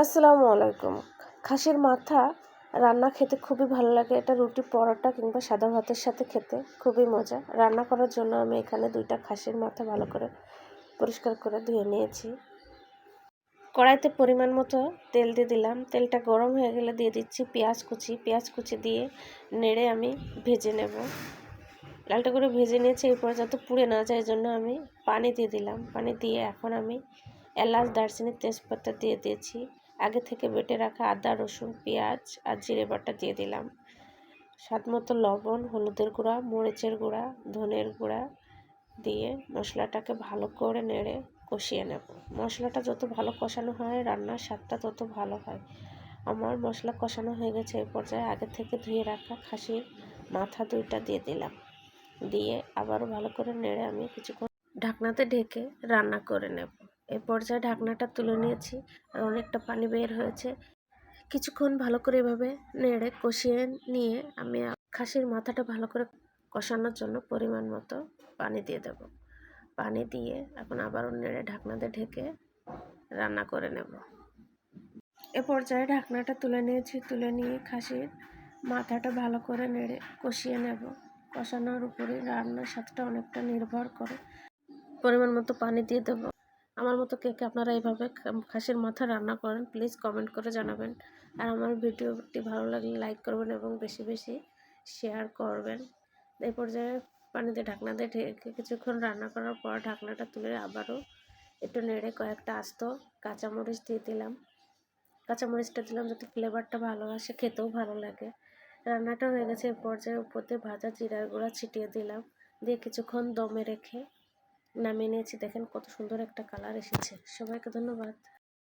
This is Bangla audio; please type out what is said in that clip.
আসসালামু আলাইকুম। খাসির মাথা রান্না খেতে খুবই ভালো লাগে। এটা রুটি, পরোটা কিংবা সাদা ভাতের সাথে খেতে খুবই মজা। রান্না করার জন্য আমি এখানে দুইটা খাসির মাথা ভালো করে পরিষ্কার করে ধুয়ে নিয়েছি। কড়াইতে পরিমাণ মতো তেল দিয়ে দিলাম। তেলটা গরম হয়ে গেলে দিয়ে দিচ্ছি পেঁয়াজ কুচি। পেঁয়াজ কুচি দিয়ে নেড়ে আমি ভেজে নেব। লালটা করে ভেজে নিয়েছি এরপর যাতে পুড়ে না যায় জন্য আমি পানি দিয়ে দিলাম। পানি দিয়ে এখন আমি এলাচ, দারচিনি, তেজপাতা দিয়ে দিয়েছি। আগে থেকে বেটে রাখা আদা, রসুন, পেঁয়াজ আর জিরে বাটা দিয়ে দিলাম। স্বাদ মতো লবণ, হলুদের গুঁড়া, মরিচের গুঁড়া, ধনের গুঁড়া দিয়ে মশলাটাকে ভালো করে নেড়ে কষিয়ে নেব। মশলাটা যত ভালো কষানো হয়, রান্নার স্বাদটা তত ভালো হয়। আমার মশলা কষানো হয়ে গেছে এই পর্যায়ে আগে থেকে ধুয়ে রাখা খাসির মাথা দুইটা দিয়ে দিলাম। দিয়ে আবারও ভালো করে নেড়ে আমি কিছুক্ষণ ঢাকনাতে ঢেকে রান্না করে নেব। এই পর্যায়ে ঢাকনাটা তুলে নিয়েছি আর অনেকটা পানি বের হয়েছে। কিছুক্ষণ ভালো করে এভাবে নেড়ে কষিয়ে নিয়ে আমি খাসির মাথাটা ভালো করে কষানোর জন্য পরিমাণ মতো পানি দিয়ে দেব। পানি দিয়ে এখন আবারও নেড়ে ঢাকনাতে ঢেকে রান্না করে নেব। এ পর্যায়ে ঢাকনাটা তুলে নিয়েছি, তুলে নিয়ে খাসির মাথাটা ভালো করে নেড়ে কষিয়ে নেব। কষানোর উপরে রান্নার স্বাদটা অনেকটা নির্ভর করে। পরিমাণ মতো পানি দিয়ে দেবো। আমার মতো কে কে আপনারা এইভাবে খাসির মাথা রান্না করেন প্লিজ কমেন্ট করে জানাবেন। আর আমার ভিডিওটি ভালো লাগলে লাইক করবেন এবং বেশি বেশি শেয়ার করবেন। এই পর্যায়ে পানিতে ঢাকনা দিয়ে ঢেকে কিছুক্ষণ রান্না করার পর ঢাকনাটা তুলে আবারও একটু নেড়ে কয়েকটা আস্ত কাঁচামরিচ দিয়ে দিলাম। কাঁচামরিচটা দিলাম যাতে ফ্লেভারটা ভালো আসে, খেতেও ভালো লাগে। রান্নাটা হয়ে গেছে, এ পর্যায়ে উপরে ভাজা জিরার গুঁড়া ছিটিয়ে দিলাম। দিয়ে কিছুক্ষণ দমে রেখে নামিয়ে নিয়েছি। দেখেন কত সুন্দর একটা কালার এসেছে। সবাইকে ধন্যবাদ।